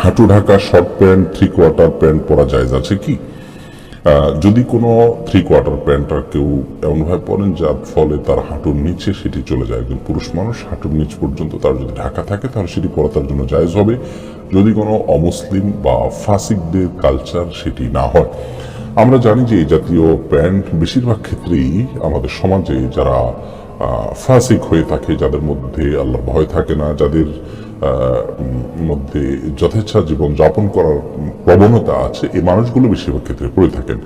হাঁটু Dhaka short pant three quarter pant পরা জায়জ আছে কি? যদি কোনো থ্রি কোয়ার্টার প্যান্টটা কেউ এমনভাবে পরেন যার ফলে তার হাঁটুর নিচে সেটি চলে যায়। একজন পুরুষ মানুষ হাঁটুর নিচ পর্যন্ত তার যদি ঢাকা থাকে তাহলে সেটি পরা তার জন্য জায়জ হবে। যদি কোনো অমুসলিম বা ফাসিকদের কালচার সেটি না হয়। আমরা জানি যে এই জাতীয় প্যান্ট বেশিরভাগ ক্ষেত্রেই আমাদের সমাজে যারা ফাসিক হয়ে থাকে, যাদের মধ্যে আল্লাহর ভয় থাকে না, যাদের মধ্যে যথেচ্ছা জীবন যাপন করার প্রবণতা আছে, এই মানুষগুলো বেশিরভাগ ক্ষেত্রে পড়ে থাকেন।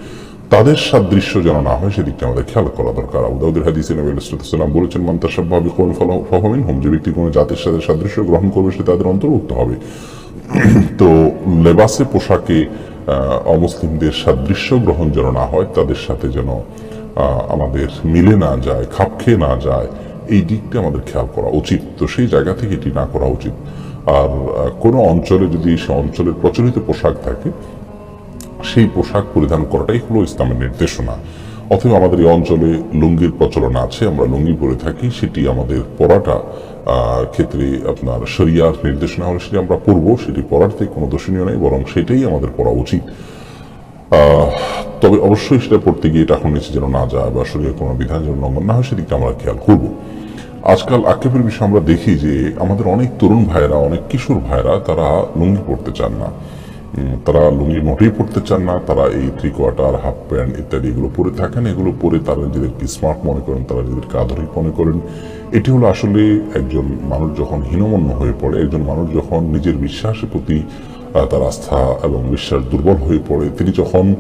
তাদের সাদৃশ্য যেন না হয়, সেদিকটা আমাদের খেয়াল করা দরকার। আবুদাউদের হাদিসে নবী আলাইসাল্লাম বলেছেন মন্তার ভাবে কোন ফহমিন হোম যে ব্যক্তি কোনো জাতির সাথে সাদৃশ্য গ্রহণ করবে, সে তাদের অন্তর্ভুক্ত হবে। তো লেবাসে পোশাকে অমুসলিমদের সাদৃশ্য গ্রহণ যেন না হয়, তাদের সাথে যেন আমাদের মিলে না যায়, খাপ খেয়ে না যায়, এই দিকটা আমাদের খেয়াল করা উচিত। তো সেই জায়গা থেকে এটি না করা উচিত। আর কোনো অঞ্চলে যদি সে অঞ্চলের প্রচলিত পোশাক থাকে, সেই পোশাক পরিধান করাটাই হলো ইসলামের নির্দেশনা। অথবা আমাদের এই অঞ্চলে লুঙ্গির প্রচলন আছে, আমরা লুঙ্গি পরে থাকি, সেটি আমাদের পরাটা ক্ষেত্রে আপনার শরিয়ার নির্দেশনা হলে সেটি আমরা পরবো, সেটি পরাতে কোনো দোষণীয় নেই, বরং সেটাই আমাদের পড়া উচিত। তবে অবশ্যই সেটা পড়তে গিয়ে টাকা নিচে যেন না যায় বা শরীরের কোনো বিধান যেন লঙ্ঘন না হয়, সেদিকটা আমরা খেয়াল করব। আজকাল আক্ষেপের বিষয়ে আমরা দেখি যে আমাদের অনেক তরুণ ভাইয়েরা, অনেক কিশোর ভাইয়েরা তারা লুঙ্গি পড়তে চান না। তারা লুঙ্গি মোটেই পড়তে চান না, তারা এই থ্রি কোয়ার্টার হাফ প্যান্ট ইত্যাদি এগুলো পরে থাকেন, এগুলো পরে তারা নিজেদেরকে স্মার্ট মনে করেন, তারা নিজেদেরকে আধুনিক মনে করেন। এটি হলো আসলে একজন মানুষ যখন হীনমন্য হয়ে পড়ে, একজন মানুষ যখন নিজের বিশ্বাসের প্রতি তার আস্থা এবং বিশ্বাস দুর্বল হয়ে পড়ে। তিনি যখন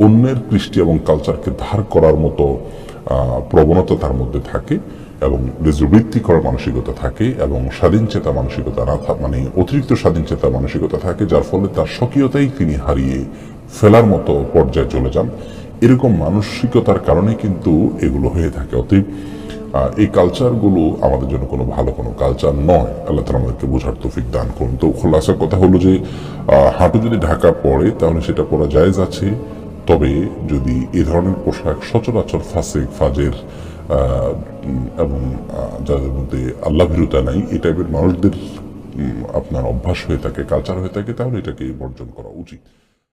অন্যের কৃষ্টি এবং কালচারকে ধার করার মতো প্রবণতা তার মধ্যে থাকে এবং রিজবৃত্তি করার মানসিকতা থাকে এবং স্বাধীন চেতা মানসিকতা মানে অতিরিক্ত স্বাধীন চেতা মানসিকতা থাকে যার ফলে তার স্বকীয়তাই তিনি হারিয়ে ফেলার মতো পর্যায়ে চলে যান। এরকম মানসিকতার কারণে কিন্তু এগুলো হয়ে থাকে। আহ, এই কালচারগুলো আমাদের জন্য কোনো ভালো কোনো কালচার নয়। আল্লাহ তালা আমাদেরকে বোঝার তৌফিক দান করুন। তো খোলাসার কথা হলো যে হাঁটু যদি ঢাকা পড়ে, তাহলে সেটা পরা জায়েজ আছে। তবে যদি এ ধরনের পোশাক সচরাচর ফাসেক, ফাজের এবং যাদের মধ্যে আল্লাহ ভীরুতা নাই, এই টাইপের মানুষদের আপনার অভ্যাস হয়ে থাকে কালচার হয়ে থাকে, তাহলে এটাকে বর্জন করা উচিত।